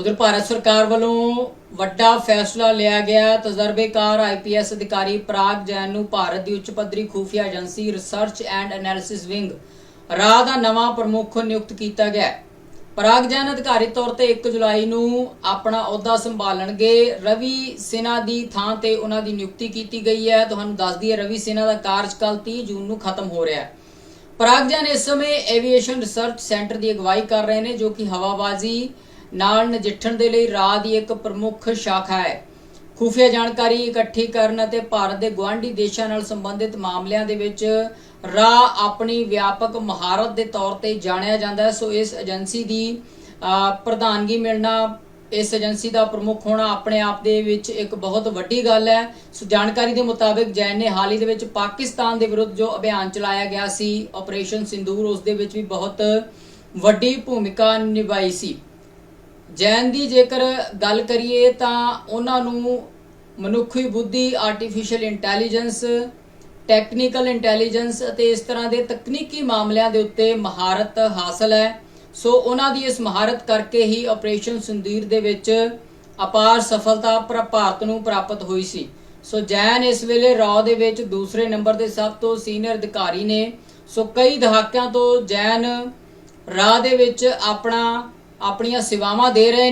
ਉਧਰ ਭਾਰਤ ਸਰਕਾਰ ਵੱਲੋਂ ਵੱਡਾ ਫੈਸਲਾ ਲਿਆ ਗਿਆ। ਤਜਰਬੇਕਾਰ ਆਈਪੀਐਸ ਅਧਿਕਾਰੀ ਪ੍ਰਾਗ ਜੈਨ ਨੂੰ ਭਾਰਤ ਦੀ ਉੱਚ ਪੱਧਰੀ ਖੂਫੀਆ agency research and analysis wing ਰਾਹ ਦਾ ਨਵਾਂ ਪ੍ਰਮੁੱਖ ਨਿਯੁਕਤ ਕੀਤਾ ਗਿਆ ਹੈ। ਪ੍ਰਾਗ ਜੈਨ ਅਧਿਕਾਰੀ ਤੌਰ ਤੇ 1 ਜੁਲਾਈ ਨੂੰ ਆਪਣਾ ਅਹੁਦਾ ਸੰਭਾਲਣਗੇ। ਰਵੀ ਸਿਨਾ ਦੀ ਥਾਂ ਤੇ ਉਹਨਾਂ ਦੀ ਨਿਯੁਕਤੀ ਕੀਤੀ ਗਈ ਹੈ। ਤੁਹਾਨੂੰ ਦੱਸ ਦਈਏ, ਰਵੀ ਸਿਨਾ ਦਾ ਕਾਰਜਕਾਲ 30 ਜੂਨ ਨੂੰ ਖਤਮ ਹੋ ਰਿਹਾ ਹੈ। ਪ੍ਰਾਗ ਜੈਨ ਇਸ ਸਮੇਂ ਐਵੀਏਸ਼ਨ ਰਿਸਰਚ ਸੈਂਟਰ ਦੀ ਅਗਵਾਈ ਕਰ ਰਹੇ ਨੇ, ਜੋ ਕਿ ਹਵਾਬਾਜ਼ੀ ਨਾਲ ਨਜਿੱਠਣ ਦੇ ਲਈ ਰਾਹ ਦੀ ਇੱਕ ਪ੍ਰਮੁੱਖ ਸ਼ਾਖਾ ਹੈ। ਖੁਫੀਆ ਜਾਣਕਾਰੀ ਇਕੱਠੀ ਕਰਨ ਅਤੇ ਭਾਰਤ ਦੇ ਗੁਆਂਢੀ ਦੇਸ਼ਾਂ ਨਾਲ ਸੰਬੰਧਿਤ ਮਾਮਲਿਆਂ ਦੇ ਵਿੱਚ ਰਾਹ ਆਪਣੀ ਵਿਆਪਕ ਮਹਾਰਤ ਦੇ ਤੌਰ ਤੇ ਜਾਣਿਆ ਜਾਂਦਾ ਹੈ। ਸੋ ਇਸ ਏਜੰਸੀ ਦੀ ਪ੍ਰਧਾਨਗੀ ਮਿਲਣਾ, ਇਸ ਏਜੰਸੀ ਦਾ ਪ੍ਰਮੁੱਖ ਹੋਣਾ ਆਪਣੇ ਆਪ ਦੇ ਵਿੱਚ ਇੱਕ ਬਹੁਤ ਵੱਡੀ ਗੱਲ ਹੈ। ਸੋ ਜਾਣਕਾਰੀ ਦੇ ਮੁਤਾਬਿਕ ਜੈਨ ਨੇ ਹਾਲ ਹੀ ਦੇ ਵਿੱਚ ਪਾਕਿਸਤਾਨ ਦੇ ਵਿਰੁੱਧ ਜੋ ਅਭਿਆਨ ਚਲਾਇਆ ਗਿਆ ਸੀ, ਆਪਰੇਸ਼ਨ ਸਿੰਦੂਰ ਉਸ ਦੇ ਵਿੱਚ ਵੀ ਬਹੁਤ ਵੱਡੀ ਭੂਮਿਕਾ ਨਿਭਾਈ ਸੀ। ਜੈਨ ਦੀ ਜੇਕਰ ਗੱਲ ਕਰੀਏ ਤਾਂ ਉਹਨਾਂ ਨੂੰ ਮਨੁੱਖੀ ਬੁੱਧੀ ਆਰਟੀਫੀਸ਼ੀਅਲ ਇੰਟੈਲੀਜੈਂਸ ਟੈਕਨੀਕਲ ਇੰਟੈਲੀਜੈਂਸ ਅਤੇ ਇਸ ਤਰ੍ਹਾਂ ਦੇ ਤਕਨੀਕੀ ਮਾਮਲਿਆਂ ਦੇ ਉੱਤੇ ਮਹਾਰਤ ਹਾਸਲ ਹੈ। ਸੋ ਉਹਨਾਂ ਦੀ ਇਸ ਮਹਾਰਤ ਕਰਕੇ ਹੀ ਆਪਰੇਸ਼ਨ ਸਿੰਦੂਰ ਦੇ ਵਿੱਚ ਅਪਾਰ ਸਫਲਤਾ ਪ੍ਰ- ਭਾਰਤ ਨੂੰ ਪ੍ਰਾਪਤ ਹੋਈ ਸੀ। ਸੋ ਜੈਨ ਇਸ ਵੇਲੇ ਰੌ ਦੇ ਵਿੱਚ ਦੂਸਰੇ ਨੰਬਰ ਦੇ ਸਭ ਤੋਂ ਸੀਨੀਅਰ ਅਧਿਕਾਰੀ ਨੇ। ਸੋ ਕਈ ਦਹਾਕਿਆਂ ਤੋਂ ਜੈਨ ਰਾਹ ਦੇ ਵਿੱਚ ਆਪਣਾ ਆਪਣੀਆਂ ਸੇਵਾਵਾਂ ਦੇ ਰਹੇ